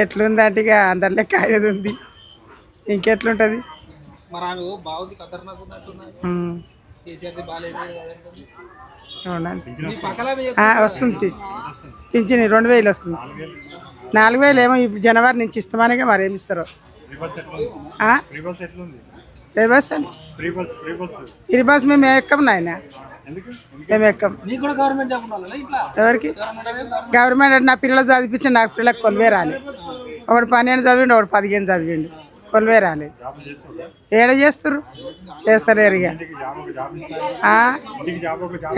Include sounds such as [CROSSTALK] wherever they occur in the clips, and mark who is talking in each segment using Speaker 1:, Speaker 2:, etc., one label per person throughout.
Speaker 1: ఎట్లుందంటే ఇక అందరి లెక్క ఉంది. ఇంకెట్లుంటుంది? వస్తుంది. పింఛని రెండు వేలు వస్తుంది. నాలుగు వేలు ఏమో ఈ జనవరి నుంచి ఇస్తామనిగా మరి ఏమి ఇస్తారో.
Speaker 2: ఫ్రీ బస్
Speaker 1: మేము ఎక్కం నాయన? మేము ఎక్కం? ఎవరికి?
Speaker 3: గవర్నమెంట్
Speaker 1: నా పిల్లలు చదివించి నాకు పిల్లలకు కొలువే రాలేదు ఒకడు పన్నెండు చదివిండు ఒకడు పదిహేను చదివిండు. కొలువే రాలేదు ఏడ చేస్తారు చేస్తలేరు ఇక.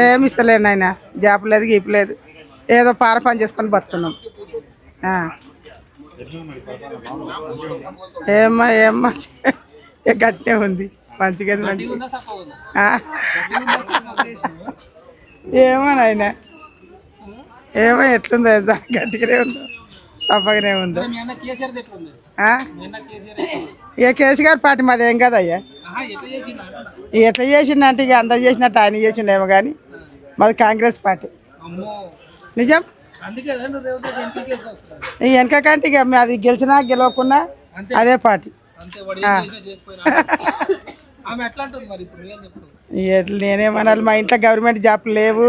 Speaker 1: ఏమి ఇస్తలేరు నాయన? జాబ్ లేదు గీపు లేదు. ఏదో పార పని చేసుకొని బతున్నాం? ఏమ్మా ఏమ్మా? ఇక గట్టినే ఉంది. మంచిగా మంచిగా? ఏమో నాయన. ఏమో ఎట్లుందో గట్టిగానే ఉందో. సఫగానే ఉందో.
Speaker 3: ఉంది?
Speaker 1: ఇక కేసీఆర్ పార్టీ మాది ఏం కదయ్యా?
Speaker 3: ఎట్లా
Speaker 1: చేసిండంటే ఇక అందరు చేసినట్టు ఆయన చేసిండేమో కానీ మాది కాంగ్రెస్ పార్టీ. నిజం?
Speaker 3: కేసు
Speaker 1: ఈ వెనక కంటే ఇక అది గెలిచినా గెలవకున్నా అదే పార్టీ. [LAUGHS]
Speaker 3: ఎట్లా
Speaker 1: నేనేమనాలి మా ఇంట్లో గవర్నమెంట్ జాబ్లు లేవు.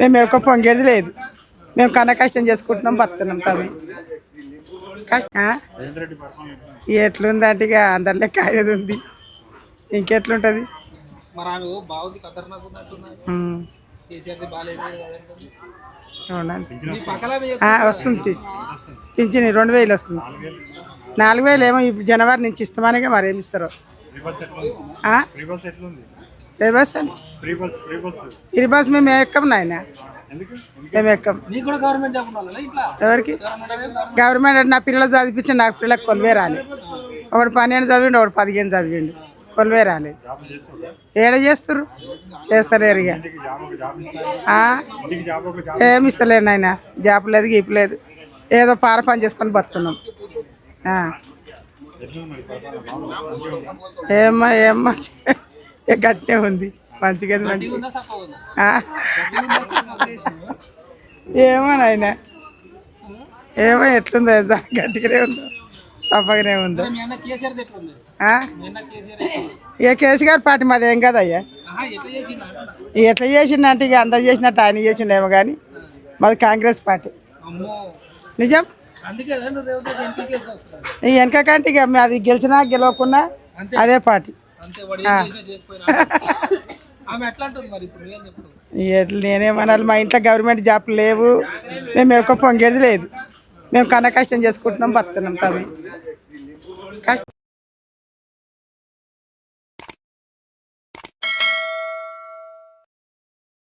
Speaker 1: మేము ఎక్కువ పొంగేది లేదు. మేము కన్న కష్టం చేసుకుంటున్నాం బతున్నాం
Speaker 2: ఎట్లుంది?
Speaker 1: ఎట్లుందంటే ఇక అందరి లెక్క ఆయనది ఉంది. ఇంకెట్లుంటుంది? వస్తుంది. పింఛని రెండు వేలు వస్తుంది. నాలుగు వేలు ఏమో జనవరి నుంచి ఇస్తామనిగా మరి ఏమి ఇస్తారో.
Speaker 2: ఫ్రీ బస్ ఎట్లుంది
Speaker 1: ఆ?
Speaker 2: ఫ్రీ బస్ ఎట్లుంది
Speaker 1: ఏ బస్ అండి
Speaker 2: ఫ్రీ బస్ ఫ్రీ బస్
Speaker 1: ఇరి బస్ మేము ఎక్కం నాయన? మేము ఎక్కం.
Speaker 3: నీకు కూడా గవర్నమెంట్ జాబ్ ఉండాలి ఇట్లా?
Speaker 1: ఎవరికి?
Speaker 3: గవర్నమెంట్
Speaker 1: నా పిల్లలు చదివించి నాకు పిల్లలకు కొలువే రాలేదు ఒకడు పన్నెండు చదివిండు ఒకడు పదిహేను చదివిండు. కొలువే రాలేదు ఏడ చేస్తారు చేస్తలేరు ఇక. ఏమి ఇస్తలేరు నాయన? జాబ్ లేదు గీపు లేదు. ఏదో పార పని చేసుకొని బతున్నాం. ఏమ్మా ఏమ్మా. ఇక గట్టినే ఉంది. మంచిగా మంచిగా? ఏమో నాయన. ఏమో ఎట్లుందో గట్టిగానే ఉందో. సఫగానే ఉందో? ఇక కేసీఆర్ పార్టీ మాది ఏం కదయ్యా?
Speaker 3: ఎట్లా
Speaker 1: చేసిండంటే ఇక అందరు చేసినట్టు ఆయన చేసిండేమో కానీ మాది కాంగ్రెస్ పార్టీ. నిజం?
Speaker 3: అందుకే కదా నువ్వు రేవంత్ రెడ్డి ఎంపీ కేసు వస్తున్నాడు
Speaker 1: ఈ వెనక కంటే ఇక అది గెలిచినా గెలవకున్నా అదే పార్టీ. నేనేమనాలి మా ఇంట్లో గవర్నమెంట్ జాబ్లు లేవు. మేము ఎక్కువ పొంగేది లేదు. మేము కన్న కష్టం చేసుకుంటున్నాం బతున్నాం కష్టం